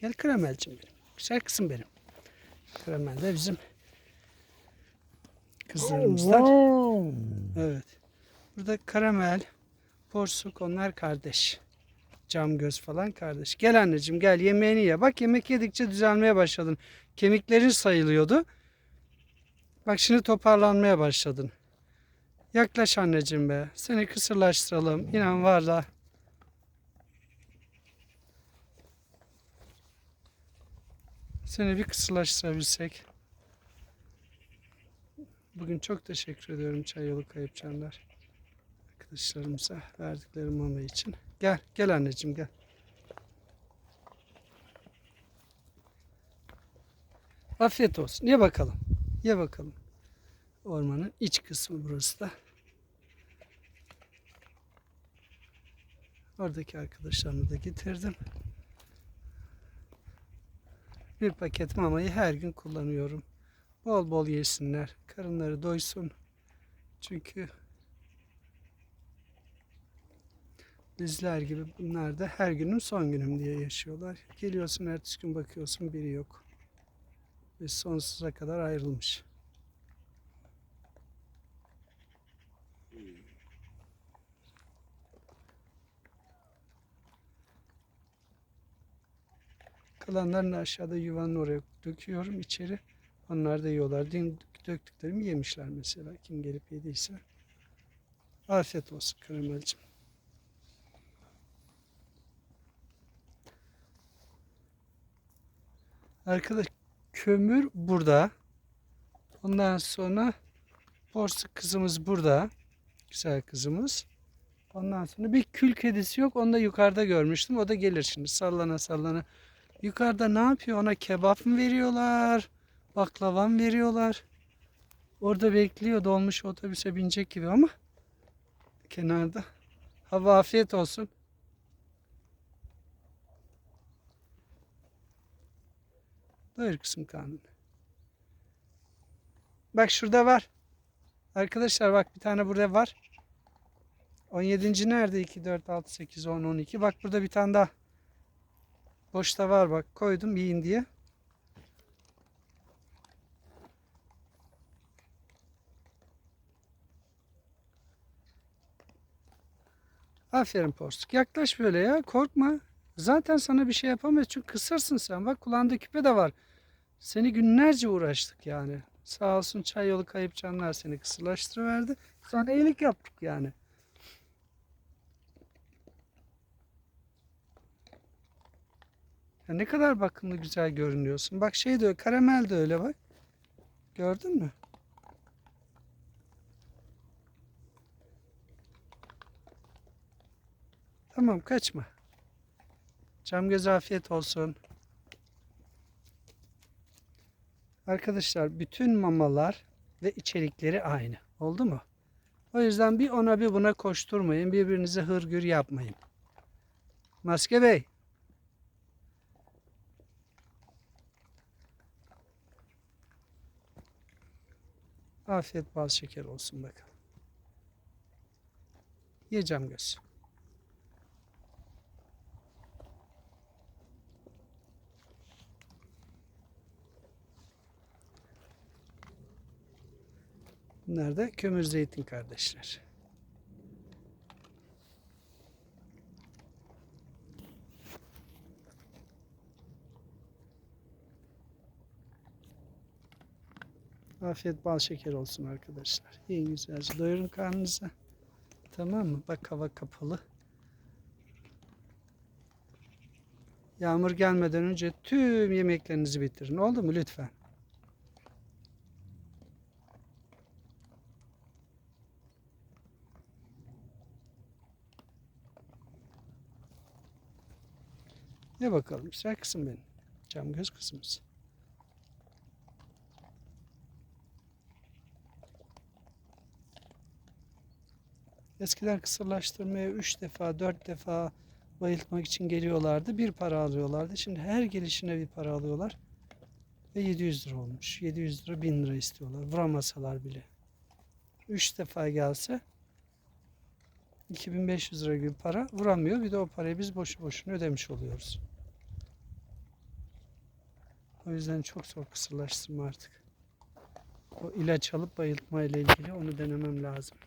Gel karamelcim benim. Güzel kızım benim. Karamel de bizim kızlarımızdan. Evet. Burada karamel, porsuk onlar kardeş. Cam göz falan kardeş. Gel anneciğim gel yemeğini ye. Bak yemek yedikçe düzelmeye başladın. Kemiklerin sayılıyordu. Bak şimdi toparlanmaya başladın. Yaklaş anneciğim be. Seni kısırlaştıralım. İnan var da. Seni bir kısırlaştırabilsek. Bugün çok teşekkür ediyorum Çay Yolu Kayıp Canlar. Arkadaşlarımıza verdikleri mama için. Gel, gel anneciğim gel. Afiyet olsun. Ye bakalım. Ye bakalım. Ormanın iç kısmı burası da. Oradaki arkadaşlarımı da getirdim. Bir paket mamayı her gün kullanıyorum. Bol bol yesinler. Karınları doysun. Çünkü bizler gibi bunlar da her günün son günüm diye yaşıyorlar. Geliyorsun ertesi gün bakıyorsun biri yok. Ve sonsuza kadar ayrılmış. Kalanlarını aşağıda yuvanın oraya döküyorum içeri. Onlar da yiyorlar. Dün döktüklerimi yemişler mesela. Kim gelip yediyse. Afiyet olsun karamelcim. Arkadaş kömür burada. Ondan sonra porsuk kızımız burada. Güzel kızımız. Ondan sonra bir kül kedisi yok. Onu da yukarıda görmüştüm. O da gelir şimdi sallana sallana. Yukarıda ne yapıyor? Ona kebap mı veriyorlar? Baklava mı veriyorlar? Orada bekliyor dolmuş otobüse binecek gibi ama kenarda. Hava afiyet olsun. Doyur kısım karnını. Bak şurada var. Arkadaşlar bak bir tane burada var. 17. nerede? 2, 4, 6, 8, 10, 12. Bak burada bir tane daha. Boşta var bak. Koydum yiyin diye. Aferin porsuk. Yaklaş böyle ya. Korkma. Zaten sana bir şey yapamayız. Çünkü kısırsın sen. Bak kulağında küpe de var. Seni günlerce uğraştık yani. Sağ olsun çay yolu kayıp canlar seni kısırlaştırıverdi. Sonra iyilik yaptık yani. Ya ne kadar bakımlı güzel görünüyorsun. Bak şey de karamel de öyle bak. Gördün mü? Tamam kaçma. Cam göz afiyet olsun. Arkadaşlar bütün mamalar ve içerikleri aynı. Oldu mu? O yüzden bir ona bir buna koşturmayın. Birbirinize hırgür yapmayın. Maske Bey. Afiyet bal şeker olsun bakalım. Yiyeceğim göz. Bunlar da kömür zeytin kardeşler. Afiyet bal şeker olsun arkadaşlar. Yiyin güzelce. Doyurun karnınızı. Tamam mı? Bak hava kapalı. Yağmur gelmeden önce tüm yemeklerinizi bitirin. Oldu mu lütfen? Ne bakalım güzel kızım benim. Cam göz kızımız. Eskiden kısırlaştırmaya 3 defa 4 defa bayıltmak için geliyorlardı. Bir para alıyorlardı. Şimdi her gelişine bir para alıyorlar. Ve 700 lira olmuş. 700 lira 1000 lira istiyorlar. Vuramasalar bile. 3 defa gelse 2500 lira gibi para vuramıyor. Bir de o parayı biz boşu boşuna ödemiş oluyoruz. O yüzden çok zor kısırlaştırma artık. O ilaç alıp bayıltma ile ilgili onu denemem lazım.